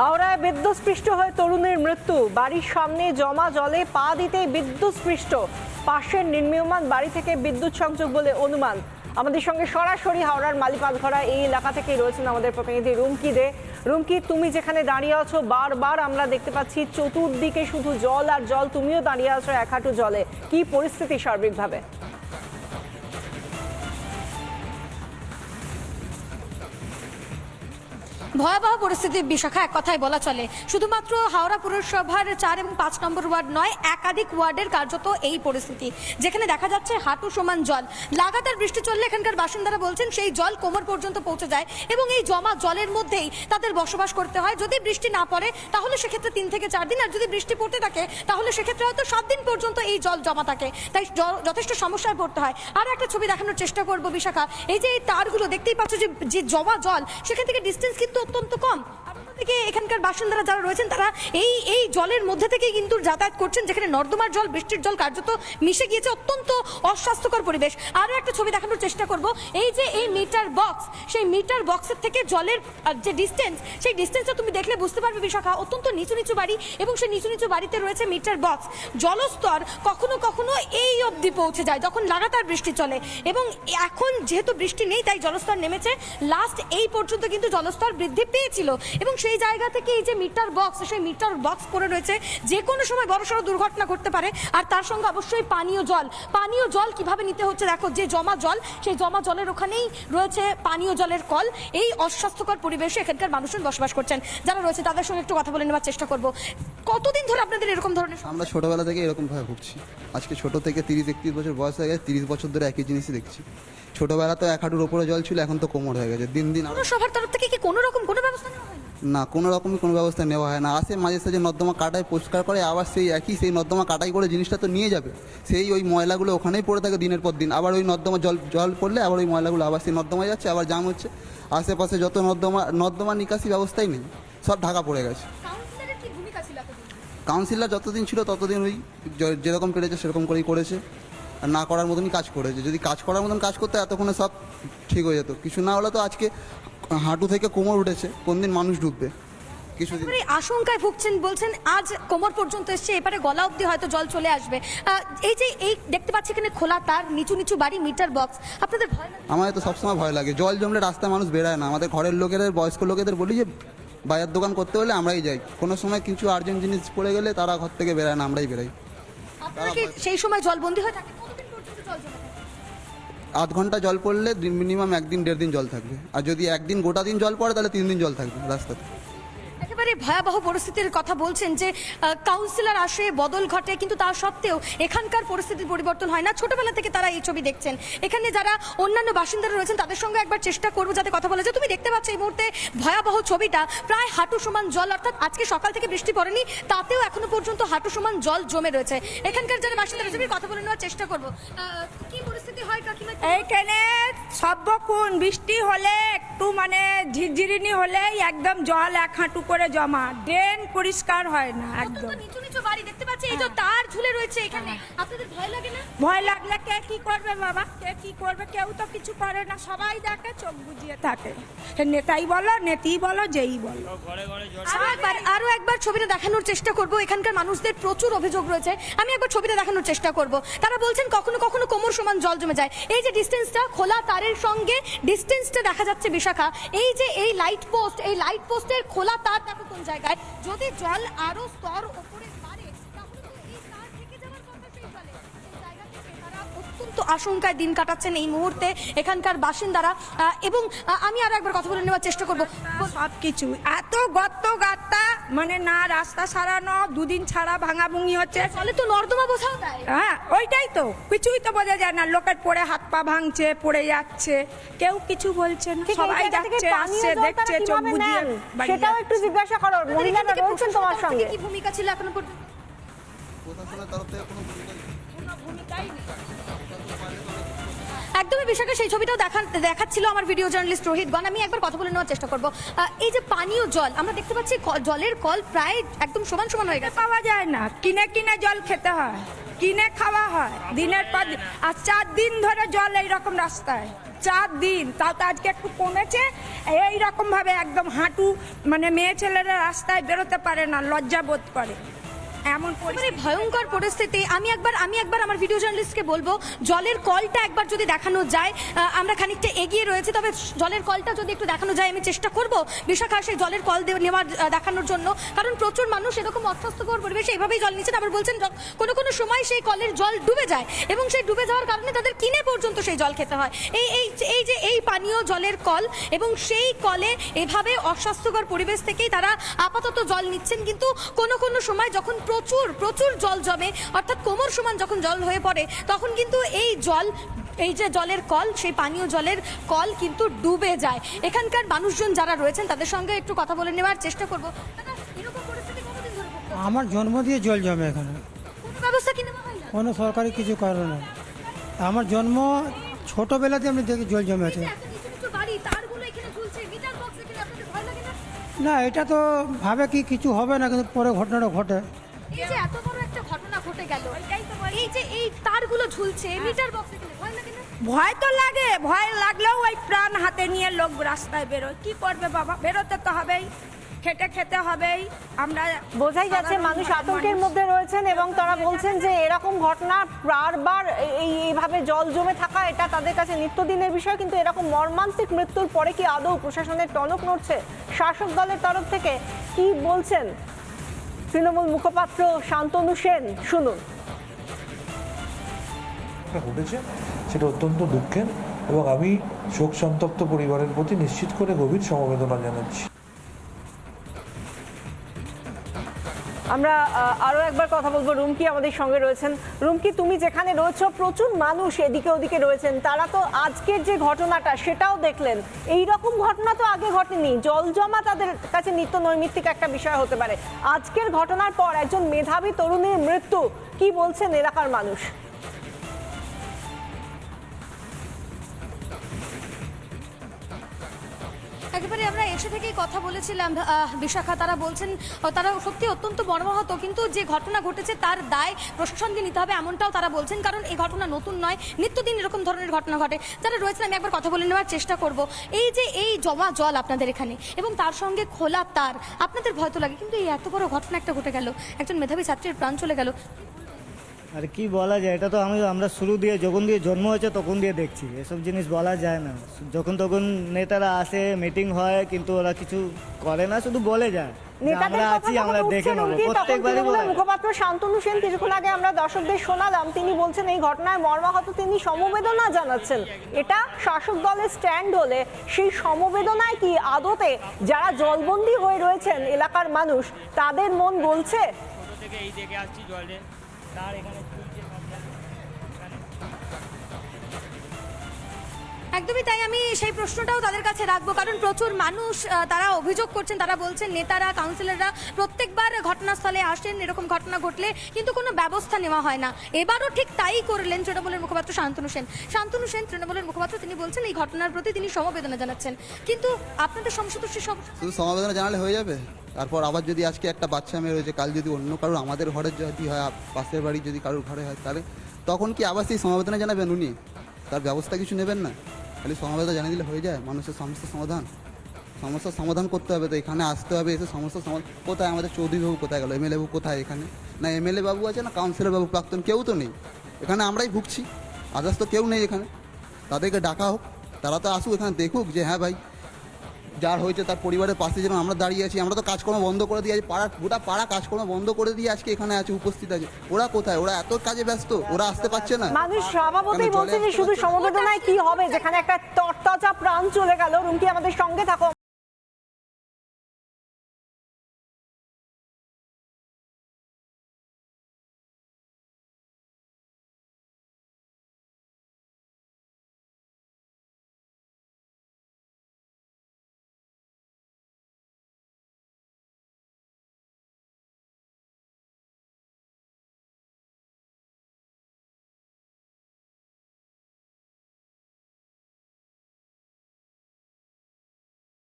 হাওড়ায় বিদ্যুৎস্পৃষ্ট হয়ে তরুণের মৃত্যু। বাড়ির সামনে জমা জলে পা দিতেই বিদ্যুৎস্পৃষ্ট। পাশের নির্মীয়মান বাড়ি থেকে বিদ্যুৎ সংযোগ বলে অনুমান। আমাদের সঙ্গে সরাসরি হাওড়ার মালিপালঘরা এই এলাকা থেকেই রয়েছেন আমাদের প্রতিনিধি রুমকি দে। রুমকি, তুমি যেখানে দাঁড়িয়ে আছো, বারবার আমরা দেখতে পাচ্ছি চতুর্দিকে শুধু জল আর জল। তুমিও দাঁড়িয়ে আছো এক হাঁটু জলে। কি পরিস্থিতি সার্বিকভাবে? ভয়াবহ পরিস্থিতি বিশাখা, এক কথায় বলা চলে। শুধুমাত্র হাওড়া পুরসভার চার এবং পাঁচ নম্বর ওয়ার্ড নয়, একাধিক ওয়ার্ডের কার্যত এই পরিস্থিতি। যেখানে দেখা যাচ্ছে হাঁটু সমান জল। লাগাতার বৃষ্টি চললে এখানকার বাসিন্দারা বলছেন, সেই জল কোমর পর্যন্ত পৌঁছে যায় এবং এই জমা জলের মধ্যেই তাদের বসবাস করতে হয়। যদি বৃষ্টি না পড়ে, তাহলে সেক্ষেত্রে তিন থেকে চার দিন, আর যদি বৃষ্টি পড়তে থাকে, তাহলে সেক্ষেত্রে হয়তো সাত দিন পর্যন্ত এই জল জমা থাকে। তাই যথেষ্ট সমস্যায় পড়তে হয়। আর একটা ছবি দেখানোর চেষ্টা করব বিশাখা। এই যে এই তারগুলো, দেখতেই পাচ্ছ যে জমা জল, সেখান থেকে ডিস্টেন্স কিন্তু অত্যন্ত কম। অন্যদিকে এখানকার বাসিন্দারা যারা রয়েছেন, তারা এই এই জলের মধ্যে থেকেই কিন্তু যাতায়াত করছেন, যেখানে নর্দমার জল, বৃষ্টির জল কার্যত মিশে গিয়েছে। অত্যন্ত অস্বাস্থ্যকর পরিবেশ। আরও একটা ছবি দেখানোর চেষ্টা করব। এই যে এই মিটার বক্স, সেই মিটার বক্সের থেকে জলের যে ডিস্টেন্স সেই ডিস্টেন্সটা তুমি দেখলে বুঝতে পারবে বিশাখা। অত্যন্ত নিচু নিচু বাড়ি এবং সেই নিচু নিচু বাড়িতে রয়েছে মিটার বক্স। জলস্তর কখনো কখনো এই অবধি পৌঁছে যায়, যখন লাগাতার বৃষ্টি চলে। এবং এখন যেহেতু বৃষ্টি নেই, তাই জলস্তর নেমেছে। লাস্ট এই পর্যন্ত কিন্তু জলস্তর বৃদ্ধি পেয়েছিল। এবং সেই জায়গা থেকে এই যে মিটার বক্স, সেই মিটার বক্স পড়ে রয়েছে, যে কোনো সময় বড়সড় দুর্ঘটনা ঘটতে পারে, আর তার সঙ্গে অবশ্যই পানীয় জল। পানীয় জল কীভাবে নিতে হচ্ছে? দেখো, যে জমা জল, সেই জমা জলের ওখানেই রয়েছে পানীয় জলের কল। এই অস্বাস্থ্যকর পরিবেশে এখানকার মানুষজন বসবাস করছেন। যারা রয়েছে, তাদের সঙ্গে একটু কথা বলে নেওয়ার চেষ্টা করব। কতদিন ধরে আপনাদের এরকম ধরনের আমরা ছোটবেলা থেকে এরকমভাবে ভুগছি। আজকে ছোট থেকে তিরিশ, একত্রিশ বছর বয়স হয়ে গেছে, তিরিশ বছর ধরে একই জিনিসই দেখছি। ছোটবেলা তো এক হাঁটুর ওপরে জল ছিল এখন তো কোমর হয়ে গেছে। দিন দিন সবার তরফ থেকে কি কোনো রকম কোনো ব্যবস্থা নেওয়া হয়নি না? কোনো রকমই কোনো ব্যবস্থা নেওয়া হয় না। আসে মাঝে সাঝে নর্দমা কাটায় পরিষ্কার করে আবার সেই একই সেই নর্দমা কাটাই করে জিনিসটা তো নিয়ে যাবে। সেই ওই ময়লাগুলো ওখানেই পড়ে থাকে দিনের পর দিন। আবার ওই নর্দমা জল জল পড়লে আবার ওই ময়লাগুলো আবার সেই নর্দমা যাচ্ছে আবার জাম হচ্ছে। আশেপাশে যত নর্দমা নর্দমা নিকাশি ব্যবস্থাই নেই সব ঢাকা পড়ে গেছে। কাউন্সিলর যতদিন ছিল ততদিন ওই যেরকম পেরেছে সেরকম করেই করেছে। না করার মতনই কাজ করেছে। যদি কাজ করার মতন কাজ করতে এতক্ষণে সব ঠিক হয়ে যেত। কিছু না হলে তো আজকে হাঁটু থেকে কোমর উঠেছে কোন দিন মানুষ ডুববে কিছুদিন এবারে আশঙ্কায় ভুগছেন বলছেন আজ কোমর পর্যন্ত এসছে এবারে গলা অবধি হয়তো জল চলে আসবে। এই যে এই দেখতে পাচ্ছি এখানে খোলা তার নিচু নিচু বাড়ি মিটার বক্স। আপনাদের ভয় আমাদের তো সবসময় ভয় লাগে। জল জমলে রাস্তায় মানুষ বেড়ায় না। আমাদের ঘরের লোকেদের বয়স্ক লোকেদের বলি যে বাজার দোকান করতে হলে আমরাই যাই। কোনো সময় কিছু আর্জেন্ট জিনিস পড়ে গেলে তারা ঘর থেকে বেড়ায় না আমরাই বেরাই। সেই সময় জল জলবন্দি হয়ে থাকে? আধ ঘণ্টা জল পড়লে মিনিমাম একদিন দেড় দিন জল থাকবে। আর যদি একদিন গোটা দিন জল পড়ে, তাহলে তিন দিন জল থাকবে রাস্তাতে। একেবারে ভয়াবহ পরিস্থিতির কথা বলছেন যে কাউন্সিলর আসে, বদল ঘটে, কিন্তু তা সত্ত্বেও এখানকার পরিস্থিতির পরিবর্তন হয় না। ছোটবেলা থেকে তারা এই ছবি দেখছেন। এখানে যারা অন্যান্য বাসিন্দারা রয়েছেন, তাদের সঙ্গে একবার চেষ্টা করব যাতে কথা বলা যায়। তুমি দেখতে পাচ্ছ এই মুহূর্তে ভয়াবহ ছবিটা, প্রায় হাঁটু সমান জল, অর্থাৎ আজকে সকাল থেকে বৃষ্টি পড়েনি, তাতেও এখনও পর্যন্ত হাঁটু সমান জল জমে রয়েছে। এখানকার যারা বাসিন্দারা রয়েছে কথা বলে নেওয়ার চেষ্টা করব। কি পরিস্থিতি হয় কাকিমা? এইখানে সর্বক্ষণ বৃষ্টি হলে একটু মানে ঝিরঝিরিনি হলেই একদম জল এক হাঁটু করে জমা ড্রেন পরিষ্কার হয় না একদম। নিচু নিচু বাড়ি দেখতে পাচ্ছি এই যে তার ঝুলে রয়েছে এখানে। আপনাদের ভয় লাগে না? ভয় লাগলে কে কি করবে বাবা? কে কি করবে? কেউ তো কিছু করে না সবাই দেখে চোখ বুঝিয়ে থাকে। নেতাই বলো নেতি বলো যেই বলো। আরও একবার আরও একবার ছবিটা দেখানোর চেষ্টা করব। এখানকার মানুষদের প্রচুর অভিযোগ রয়েছে। আমি একবার ছবিটা দেখানোর চেষ্টা করব। তারা বলছেন কখনো কখনো কোমর সমান জল জমে যায়। এই যে ডিস্টেন্সটা খোলা তারের সঙ্গে ডিস্টেন্সটা দেখা যাচ্ছে বিশাখা। এই যে এই লাইট পোস্ট এই লাইট পোস্টের খোলা তার দেখো কোন জায়গায়। যদি জল আরও স্তর উপরে আশঙ্কায় দিন কাটাচ্ছেন এই মুহূর্তে এখানকার বাসিন্দারা। এবং আমি আর একবার কথা বলে নেওয়ার চেষ্টা করব। সব কিছু এত গর্ত গাত্তা মানে না রাস্তা সারানো দুদিন ছাড়া ভাঙাভুঙি হচ্ছে। ফলে তো নর্দমা বোঝাও দেয় হ্যাঁ ওইটাই তো। কিছুই তো বোঝা যায় না লোকের পড়ে হাত পা ভাঙছে পড়ে যাচ্ছে। কেউ কিছু বলছে না। সবাই যাচ্ছে আসছে দেখছে চোখ বুঝিয়ে সেটাও একটু জিজ্ঞাসা করো। মহিলারা রয়েছেন তোমার সঙ্গে। কি ভূমিকা ছিল এখনও পর্যন্ত? প্রশাসনের তরফ থেকে কোনো ভূমিকা নেই। একদমই বিষয়টা সেই ছবিটাও দেখা দেখাচ্ছিল আমার ভিডিও জার্নালিস্ট রোহিতগণ আমি একবার কথা বলে নেওয়ার চেষ্টা করব। এই যে পানীয় জল আমরা দেখতে পাচ্ছি জলের কল প্রায় একদম সমান সমান হয়ে গেছে। পাওয়া যায় না। কিনে কিনে জল খেতে হয়। কিনে খাওয়া হয়। দিনের পর আর চার দিন ধরে জল এইরকম রাস্তায়। চার দিন। তাও তো আজকে একটু কমেছে। এই রকম একদম হাঁটু মানে মেয়ে ছেলেরা রাস্তায় বেরোতে পারে না লজ্জা বোধ করে। এমন মানে ভয়ঙ্কর পরিস্থিতি। আমি একবার আমি একবার আমার ভিডিও জার্নালিস্টকে বলব, জলের কলটা একবার যদি দেখানো যায় আমরা খানিকটা এগিয়ে রয়েছে, তবে জলের কলটা যদি একটু দেখানো যায়, আমি চেষ্টা করব বিশাখা সেই জলের কল নেওয়ার দেখানোর জন্য। কারণ প্রচুর মানুষ এরকম অস্বাস্থ্যকর পরিবেশে এভাবেই জল নিচ্ছেন আবার বলছেন কোনো কোনো সময় সেই কলের জল ডুবে যায় এবং সেই ডুবে যাওয়ার কারণে তাদের কিনে পর্যন্ত সেই জল খেতে হয়। এই এই এই যে এই পানীয় জলের কল এবং সেই কলে এভাবে অস্বাস্থ্যকর পরিবেশ থেকেই তারা আপাতত জল নিচ্ছেন। কিন্তু কোনো কোনো সময় যখন প্রচুর প্রচুর জল জমে। অর্থাৎ কোমর সমান যখন জল হয়ে পড়ে তখন কিন্তু এই জল এই যে জলের কল সেই পানীয় জলের কল কিন্তু ডুবে যায়। এখানকার মানুষজন যারা রয়েছেন তাদের সঙ্গে একটু কথা বলে নেওয়ার চেষ্টা করব? আমার জন্ম দিয়ে জল জমে এখানে। কোনো ব্যবস্থা কি নেওয়া হয় না? কোনো সরকারি কিছু করে না আমার জন্ম ছোটোবেলাতে আমি দেখি জল জমে আছে। না এটা তো ভাবে কি কিছু হবে না কিন্তু পরে ঘটনাটা ঘটে। এই যে এত বড় একটা ঘটনা ঘটে গেল এই যে এই তারগুলো ঝুলছে মিটার বক্স এখানে ভয় লাগে না? ভয় তো লাগে ভয় লাগলেও ওই প্রাণ হাতে নিয়ে লোক রাস্তায় বেরোয়। কি করবে বাবা? বেরোতে তো হবেই খেটে খেতে হবেই। আমরা বোঝাই যাচ্ছে মানুষ আতঙ্কের মধ্যে রয়েছেন এবং তারা বলছেন যে এরকম ঘটনা বারবার এই এইভাবে জল জমে থাকা এটা তাদের কাছে নিত্যদিনের বিষয় কিন্তু এরকম মর্মান্তিক মৃত্যুর পরে কি আদৌ প্রশাসনের টনক নড়ছে? শাসক দলের তরফ থেকে কি বলছেন? তৃণমূল মুখপাত্র শান্তনু সেন, শুনুন। ঘটেছে, সেটা অত্যন্ত দুঃখের, এবং আমি শোক সন্তপ্ত পরিবারের প্রতি নিশ্চিত করে গভীর সমবেদনা জানাচ্ছি। আমরা আরও আরও একবার কথা বলব। রুমকি আমাদের সঙ্গে রয়েছেন। রুমকি, তুমি যেখানে রয়েছো, প্রচুর মানুষ এদিকে ওদিকে রয়েছেন। তারা তো আজকের যে ঘটনাটা, সেটাও দেখলেন। এই রকম ঘটনা তো আগে ঘটেনি। জল জমা তাদের কাছে নিত্য নৈমিত্তিক একটা বিষয় হতে পারে। আজকের ঘটনার পর একজন মেধাবী তরুণীর মৃত্যু। কি বলছেন এলাকার মানুষ? আমরা থেকেই কথা বলেছিলাম। বিশাখা, তারা বলছেন তারা সত্যি অত্যন্ত মর্মাহত, কিন্তু যে ঘটনা ঘটেছে তার দায় প্রশাসনকে নিতে হবে এমনটাও তারা বলছেন, কারণ এই ঘটনা নতুন নয়, নিত্যদিন এরকম ধরনের ঘটনা ঘটে। যারা রয়েছেন, আমি একবার কথা বলে নেওয়ার চেষ্টা করব। এই যে এই জমা জল আপনাদের এখানে, এবং তার সঙ্গে খোলা তার, আপনাদের ভয় তো লাগে, কিন্তু এই এত বড় ঘটনা একটা ঘটে গেল। একজন মেধাবী ছাত্রীর প্রাণ চলে গেল। আর কি বলা যায় এটা তো আমি আমরা শুরু দিয়ে যখন দিয়ে জন্ম হয়েছে তখন দিয়ে দেখছি। এসব জিনিস বলা যায় না। যখন তখন নেতারা আসে মিটিং হয় কিন্তু ওরা কিছু করে না শুধু বলে যায়। আমরা আছি আমরা দেখে প্রত্যেকবারই মুখপাত্র শান্তনু সেন কিছুক্ষণ আগে আমরা দর্শকদের শোনালাম তিনি বলছেন এই ঘটনায় মর্মাহত তিনি সমবেদনা জানাচ্ছেন। এটা শাসক দলের স্ট্যান্ড হলে সেই সমবেদনায় কি আদতে যারা জলবন্দী হয়ে রয়েছেন এলাকার মানুষ তাদের মন বলছে? থেকে এই দেখে আসছি জলে তার এখানে ঝুলছে একদমই তাই আমি সেই প্রশ্নটাও তাদের কাছে রাখব কারণ প্রচুর মানুষ তারা অভিযোগ করছেন তারা বলছেন নেতারা কাউন্সিলররা প্রত্যেকবার ঘটনাস্থলে আসেন এরকম ঘটনা ঘটলে কিন্তু কোনো ব্যবস্থা নেওয়া হয় না। এবারও ঠিক তাই করলেন তৃণমূলের মুখপাত্র শান্তনু সেন। শান্তনু সেন তৃণমূলের মুখপাত্র তিনি বলছেন এই ঘটনার প্রতি তিনি সমবেদনা জানাচ্ছেন। কিন্তু আপনাদের সমস্যা তো সে সব সমবেদনা জানালে হয়ে যাবে? তারপর আবার যদি আজকে একটা বাচ্চা মেয়ে রয়েছে, কাল যদি অন্য কারোর, আমাদের ঘরের যদি হয় পাশের বাড়ি যদি কারোর ঘরে হয়, তাহলে তখন কি আবার সেই সমবেদনা জানাবেন উনি তার ব্যবস্থা কিছু নেবেন না? খালি সমবেদনা জানিয়ে দিলে হয়ে যায়? মানুষের সমস্যার সমাধান। সমস্যার সমাধান করতে হবে তো, এখানে আসতে হবে, এসে সমস্যার সমাধান। কোথায় আমাদের চৌধুরী বাবু কোথায় গেল? এমএলএ বাবু কোথায় এখানে? না, এমএলএ বাবু আছে না কাউন্সিলর বাবু, প্রাক্তন কেউ তো নেই। এখানে আমরাই ভুগছি। আদার্স তো কেউ নেই এখানে। তাদেরকে ডাকা হোক। তারা তো আসুক এখানে, দেখুক যে হ্যাঁ ভাই যার হয়েছে তার পরিবারের পাশে যেন আমরা দাঁড়িয়ে আছি আমরা তো কাজকর্ম বন্ধ করে দিয়ে আছি পাড়া গোটা পাড়া কাজকর্ম বন্ধ করে দিয়ে আজকে এখানে আছে উপস্থিত আছে। ওরা কোথায়? ওরা এত কাজে ব্যস্ত ওরা আসতে পারছে না। মানুষ স্বভাবতই বলছে যে শুধু সমবেদনায় কি হবে? যেখানে একটা তরতাজা প্রাণ চলে গেল রুমকি আমাদের সঙ্গে থাকো।